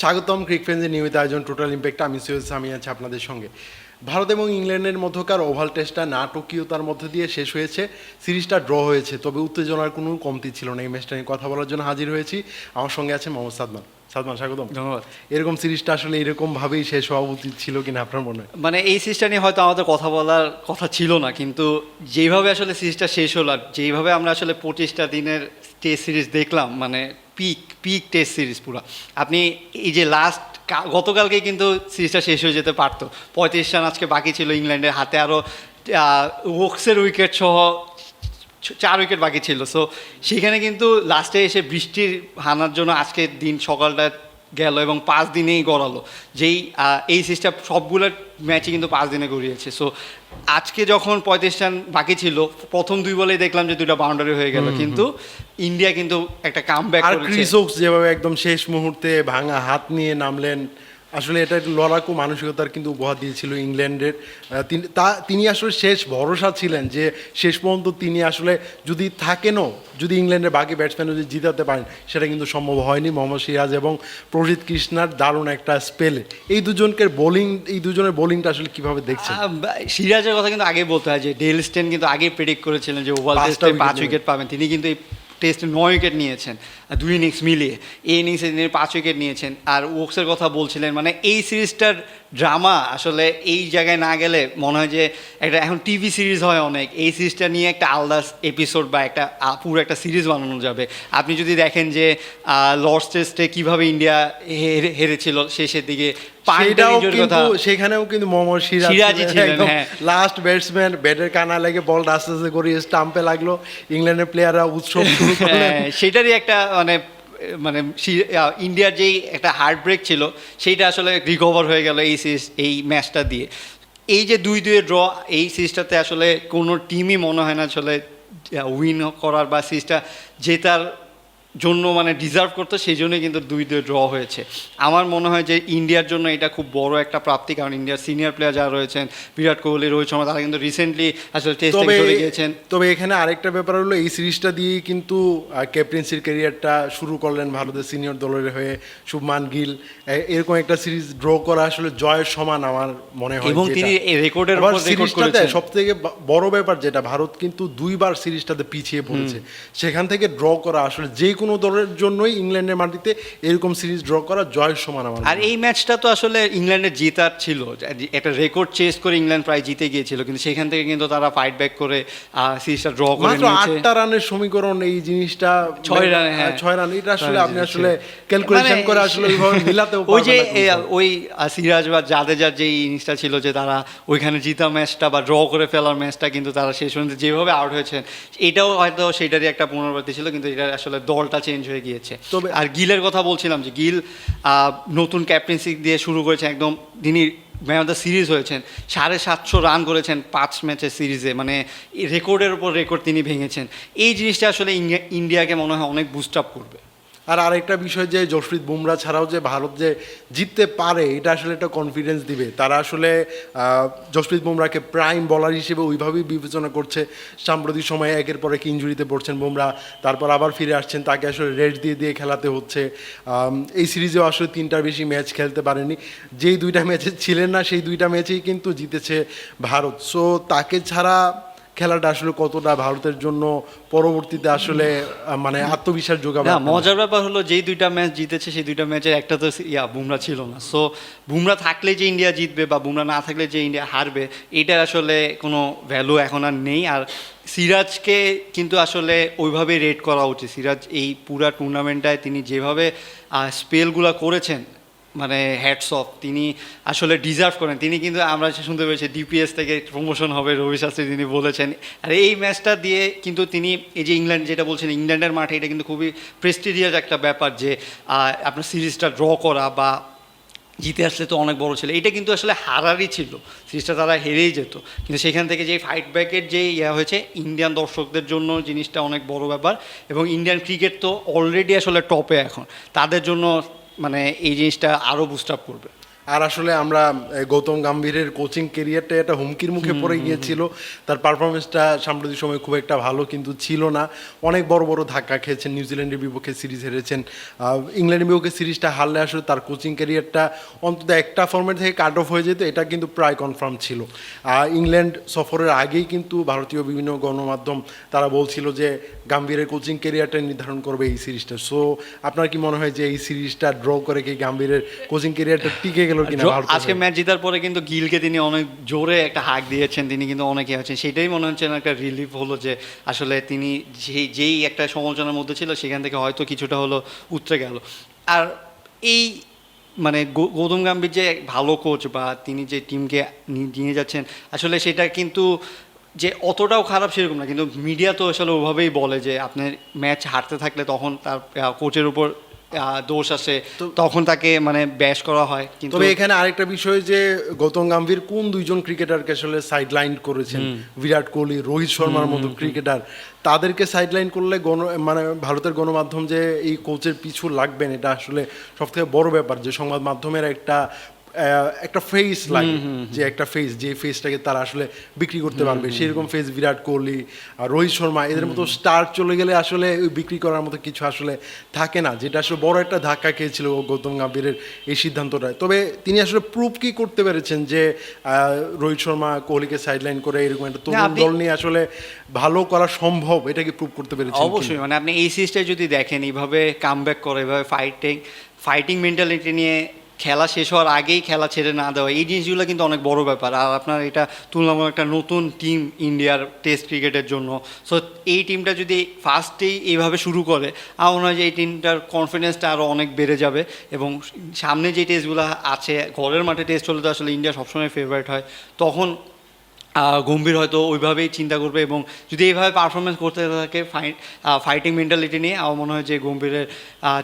স্বাগতম ক্রিক ফ্রেন্ডের নিয়মিত আয়োজন টোটাল ইম্প্যাক্ট আমি সৈয়দ সামি আছি আপনাদের সঙ্গে। ভারত এবং ইংল্যান্ডের মধ্যকার ওভাল টেস্টটা নাটকীয়তার মধ্যে দিয়ে শেষ হয়েছে সিরিজটা ড্র হয়েছে তবে উত্তেজনার কোনো কমতি ছিল না। এই ম্যাচটা নিয়ে কথা বলার জন্য হাজির হয়েছি। আমার সঙ্গে আছে মোহাম্মদ সাদমান। সাদমান স্বাগতম। ধন্যবাদ। এরকম সিরিজটা আসলে এরকম ভাবেই শেষ হওয়া উচিত ছিল কিনা আপনার মনে হয়? মানে এই সিরিজটা নিয়ে হয়তো আমাদের কথা বলার কথা ছিল না কিন্তু যেভাবে আসলে সিরিজটা শেষ হলো আর যেভাবে আমরা আসলে পঁচিশটা দিনের টেস্ট সিরিজ দেখলাম মানে পিক পিক টেস্ট সিরিজ পুরো। আপনি এই যে লাস্ট গতকালকে কিন্তু সিরিজটা শেষ হয়ে যেতে পারতো। পঁয়ত্রিশ রান আজকে বাকি ছিল ইংল্যান্ডের হাতে আরও ওক্সের উইকেট সহ চার উইকেট বাকি ছিল। সো সেখানে কিন্তু লাস্টে এসে বৃষ্টির হানার জন্য আজকের দিন সকালটা গেল এবং পাঁচ দিনেই গড়ালো। যেই এই সিস্টেম সবগুলো ম্যাচই কিন্তু পাঁচ দিনে গড়িয়েছে। সো আজকে যখন পঁয়ত্রিশ রান বাকি ছিল প্রথম দুই বলেই দেখলাম যে দুইটা বাউন্ডারি হয়ে গেল। কিন্তু ইন্ডিয়া কিন্তু একটা কাম ব্যাক আর ক্রিস যেভাবে একদম শেষ মুহূর্তে ভাঙা হাত নিয়ে নামলেন আসলে এটা একটু লড়াকু মানসিকতার কিন্তু উপহার দিয়েছিল ইংল্যান্ডের। তা তিনি আসলে শেষ ভরসা ছিলেন যে শেষ পর্যন্ত তিনি আসলে যদি থাকেনও যদি ইংল্যান্ডের বাকি ব্যাটসম্যান যদি জিতাতে পারেন সেটা কিন্তু সম্ভব হয়নি। মোহাম্মদ সিরাজ এবং প্রজিত কৃষ্ণার দারুণ একটা স্পেলে এই দুজনকে বোলিং এই দুজনের বোলিংটা আসলে কীভাবে দেখছেন? সিরাজের কথা কিন্তু আগে বলতে হয় যে ডেল স্টেন কিন্তু আগে প্রেডিক্ট করেছিলেন যে wicket পাঁচ উইকেট পাবেন। তিনি কিন্তু এই টেস্টে নয় উইকেট নিয়েছেন, আর দুই ইনিংস মিলিয়ে। এই ইনিংসে তিনি পাঁচ উইকেট নিয়েছেন, আর ওক্সের কথা বলছিলেন মানে এই সিরিজটার ড্রামা আসলে এই জায়গায় না গেলে মনে হয় যে একটা এখন টিভি সিরিজ হয় অনেক। এই সিরিজটা নিয়ে একটা আলাদা এপিসোড বা একটা পুরো একটা সিরিজ বানানো যাবে। আপনি যদি দেখেন যে লর্ডস টেস্টে কীভাবে ইন্ডিয়া হেরেছিল শেষের দিকে সেখানেও কিন্তু মোহাম্মদ সিরাজ ছিলেন, হ্যাঁ। লাস্ট ব্যাটসম্যান ব্যাটের কানা লেগে বল আস্তে আস্তে করে স্টাম্পে লাগল। ইংল্যান্ডের প্লেয়াররা উৎসব শুরু হ্যাঁ, সেটারই একটা মানে মানে ইন্ডিয়ার যেই একটা হার্ট ব্রেক ছিল, সেইটা আসলে রিকভার হয়ে গেল এই সিরিজ এই ম্যাচটা দিয়ে। এই যে দুই দুয়ে ড্র এই সিরিজটাতে আসলে কোনো টিমই মনে হয় না আসলে উইন করার বা সিরিজটা জেতার জন্য মানে ডিজার্ভ করতো সেই জন্যই কিন্তু দুই দুই ড্র হয়েছে। আমার মনে হয় যে ইন্ডিয়ার জন্য এটা খুব বড় একটা প্রাপ্তি কারণ ইন্ডিয়ার সিনিয়র প্লেয়ার যারা রয়েছেন বিরাট কোহলি রোহিত শর্মা তারা কিন্তু রিসেন্টলি আসলে টেস্ট চলে গিয়েছেন। তবে এখানে আরেকটা ব্যাপার হলো এই সিরিজটা দিয়েই কিন্তু ক্যাপ্টেন্সির ক্যারিয়ারটা শুরু করলেন ভারতের সিনিয়র দলের হয়ে শুভমান গিল। এরকম একটা সিরিজ ড্র করা আসলে জয়ের সমান আমার মনে হয় এবং তিনি রেকর্ডের আবার উপর রেকর্ড সিরিজটাতে করেছেন। সব থেকে বড় ব্যাপার যেটা ভারত কিন্তু দুইবার সিরিজটাতে পিছিয়ে পড়েছে। সেখান থেকে ড্র করা আসলে যে কোনো দলের জন্যই ইংল্যান্ডের মাটিতে এরকম সিরিজ ড্র করা জয়ের সমান আমার আর এই ম্যাচটা তো আসলে ইংল্যান্ডের জেতার ছিল একটা রেকর্ড চেস করে ইংল্যান্ড প্রায় জিতে গিয়েছিল কিন্তু সেখান থেকে কিন্তু তারা ফাইট ব্যাক করে সিরিজটা ড্র করে মাত্র আটটা রানের সমীকরণ এই জিনিসটা ছয় রানে, হ্যাঁ। ছয় রান এটা আসলে আপনি আসলে ক্যালকুলেশন মানে করে আসলে ওইভাবে মিলাতেও ওই যে। ওই সিরাজ বা জাদেজার যে ইনিংসটা ছিল যে তারা ওইখানে জিতা ম্যাচটা বা ড্র করে ফেলার ম্যাচটা কিন্তু তারা শেষ পর্যন্ত যেভাবে আউট হয়েছেন এটাও হয়তো সেটারই একটা পুনরাবৃত্তি ছিল কিন্তু এটা আসলে দলটা চেঞ্জ হয়ে গিয়েছে। তবে- আর গিলের কথা বলছিলাম যে গিল নতুন ক্যাপ্টেন্সি দিয়ে শুরু করেছে একদম তিনি ম্যান অফ দ্য সিরিজ হয়েছেন। সাড়ে সাতশো রান করেছেন পাঁচ ম্যাচের সিরিজে মানে রেকর্ডের উপর রেকর্ড তিনি ভেঙেছেন। এই জিনিসটা আসলে ইন্ডিয়াকে মনে হয় অনেক বুস্ট আপ করবে। আর আরেকটা বিষয় যে জসপ্রীত বুমরা ছাড়াও যে ভারত যে জিততে পারে, এটা আসলে একটা কনফিডেন্স দিবে। তারা আসলে জসপ্রীত বুমরাকে প্রাইম বলার হিসেবে ওইভাবেই বিবেচনা করছে। সাম্প্রতিক সময়ে একের পর এক ইঞ্জুরিতে পড়ছেন বুমরা, তারপর আবার ফিরে আসছেন, তাকে আসলে রেস্ট দিয়ে দিয়ে খেলাতে হচ্ছে। এই সিরিজেও আসলে তিনটার বেশি ম্যাচ খেলতে পারেনি। যেই দুইটা ম্যাচে ছিলেন না, সেই দুইটা ম্যাচেই কিন্তু জিতেছে ভারত। সো তাকে ছাড়া খেলাটা আসলে কতটা ভারতের জন্য পরবর্তীতে আসলে মানে আত্মবিশ্বাস যোগাবে না মজার ব্যাপার হলো যেই দুইটা ম্যাচ জিতেছে সেই দুইটা ম্যাচের একটা তো ইয়া বুমরা ছিল না। সো বুমরা থাকলে যে ইন্ডিয়া জিতবে বা বুমরা না থাকলে যে ইন্ডিয়া হারবে এটার আসলে কোনো ভ্যালু এখন আর নেই। আর সিরাজকে কিন্তু আসলে ওইভাবে রেট করা উচিত। সিরাজ এই পুরা টুর্নামেন্টটায় তিনি যেভাবে স্পেলগুলো করেছেন মানে হ্যাটস অফ তিনি আসলে ডিজার্ভ করেন। তিনি কিন্তু আমরা শুনতে পেয়েছি ডিপিএস থেকে প্রমোশন হবে, রবি শাস্ত্রী তিনি বলেছেন। আর এই ম্যাচটা দিয়ে কিন্তু তিনি এই যে ইংল্যান্ড যেটা বলছেন ইংল্যান্ডের মাঠে এটা কিন্তু খুবই প্রেস্টিজিয়াস একটা ব্যাপার যে আপনার সিরিজটা ড্র করা বা জিতে আসলে তো অনেক বড় ছিল। এটা কিন্তু আসলে হারারই ছিল। সিরিজটা তারা হেরেই যেত। কিন্তু সেখান থেকে যে ফাইট ব্যাকের যে ইয়া হয়েছে ইন্ডিয়ান দর্শকদের জন্য জিনিসটা অনেক বড় ব্যাপার। এবং ইন্ডিয়ান ক্রিকেট তো অলরেডি আসলে টপে এখন। তাদের জন্য মানে এই জিনিসটা আরও বুস্ট আপ করবে। আর আসলে আমরা গৌতম গাম্ভীরের কোচিং কেরিয়ারটা একটা হুমকির মুখে পড়ে গিয়েছিল। তার পারফরমেন্সটা সাম্প্রতিক সময় খুব একটা ভালো কিন্তু ছিল না। অনেক বড় বড় ধাক্কা খেয়েছেন নিউজিল্যান্ডের বিপক্ষে সিরিজ হেরেছেন। ইংল্যান্ডের বিপক্ষে সিরিজটা হারলে আসলে তার কোচিং কেরিয়ারটা অন্তত একটা ফর্মেট থেকে কাট অফ হয়ে যেত এটা কিন্তু প্রায় কনফার্ম ছিল। আর ইংল্যান্ড সফরের আগেই কিন্তু ভারতীয় বিভিন্ন গণমাধ্যম তারা বলছিল যে গাম্ভীরের কোচিং কেরিয়ারটা নির্ধারণ করবে এই সিরিজটা। সো আপনার কি মনে হয় যে এই সিরিজটা ড্র করে কি গাম্ভীরের কোচিং কেরিয়ারটা টিকে গেল কিনা আজকে ম্যাচ জেতার পরে কিন্তু গিলকে তিনি অনেক জোরে একটা হাক দিয়েছেন তিনি কিন্তু অনেকে আছেন। সেটাই মনে হচ্ছে একটা রিলিফ হলো যে আসলে তিনি যেই যেই একটা সমালোচনার মধ্যে ছিল সেখান থেকে হয়তো কিছুটা হলো উতরে গেল। আর এই মানে গৌতম গম্ভীর যে ভালো কোচ বা তিনি যে টিমকে নিয়ে যাচ্ছেন আসলে সেটা কিন্তু যে অতটাও খারাপ সেরকম না কিন্তু মিডিয়া তো আসলে ওভাবেই বলে যে আপনার ম্যাচ হারতে থাকলে তখন তার কোচের উপর দোষ আসে তখন তাকে মানে ব্যাশ করা হয়। কিন্তু তবে এখানে আরেকটা বিষয় যে গৌতম গাম্ভীর কোন দুইজন ক্রিকেটারকে আসলে সাইডলাইন করেছেন? বিরাট কোহলি রোহিত শর্মার মতো ক্রিকেটার তাদেরকে সাইডলাইন করলে গণ মানে ভারতের গণমাধ্যম যে এই কোচের পিছু লাগবেন এটা আসলে সবথেকে বড় ব্যাপার। যে সংবাদ মাধ্যমের একটা একটা ফেস লাগে যে একটা ফেস যে ফেসটাকে তারা আসলে বিক্রি করতে পারবে। সেরকম ফেস বিরাট কোহলি আর রোহিত শর্মা এদের মতো স্টার চলে গেলে আসলে ওই বিক্রি করার মতো কিছু আসলে থাকে না যেটা আসলে বড় একটা ধাক্কা খেয়েছিল গৌতম গম্ভীরের এই সিদ্ধান্তটায়। তবে তিনি আসলে প্রুফ কি করতে পেরেছেন যে রোহিত শর্মা কোহলিকে সাইডলাইন করে এরকম একটা তরুণ দল নিয়ে আসলে ভালো করা সম্ভব এটা কি প্রুভ করতে পেরেছেন অবশ্যই মানে আপনি এই সিরিজটা যদি দেখেন এইভাবে কাম ব্যাক করে এভাবে ফাইটিং ফাইটিং মেন্টালিটি নিয়ে খেলা শেষ হওয়ার আগেই খেলা ছেড়ে না দেওয়া, এই জিনিসগুলো কিন্তু অনেক বড় ব্যাপার। আর আপনার এটা তুলনামূলক একটা নতুন টিম ইন্ডিয়ার টেস্ট ক্রিকেটের জন্য। সো এই টিমটা যদি ফার্স্টেই এইভাবে শুরু করে, আমার মনে হয় যে এই টিমটার কনফিডেন্সটা আরও অনেক বেড়ে যাবে। এবং সামনে যে টেস্টগুলো আছে, ঘরের মাঠে টেস্ট হলে তো আসলে ইন্ডিয়া সবসময় ফেভারিট হয়। তখন গম্ভীর হয়তো ওইভাবেই চিন্তা করবে এবং যদি এইভাবে পারফরমেন্স করতে থাকে ফাইটিং মেন্টালিটি নিয়ে, আমার মনে হয় যে গম্ভীরের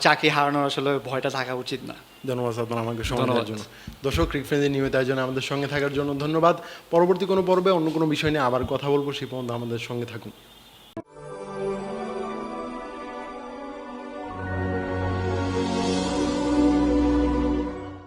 চাকরি হারানোর আসলে ভয়টা থাকা উচিত না। ধন্যবাদ সাদমান আমাকে সময় দেওয়ার জন্য। দর্শক ক্রিক ফ্রেন্ডের নিয়মিত আয়োজনে আমাদের সঙ্গে থাকার জন্য ধন্যবাদ। পরবর্তী কোনো পর্বে অন্য কোনো বিষয় নিয়ে আবার কথা বলব সেই পর্যন্ত আমাদের সঙ্গে থাকুন।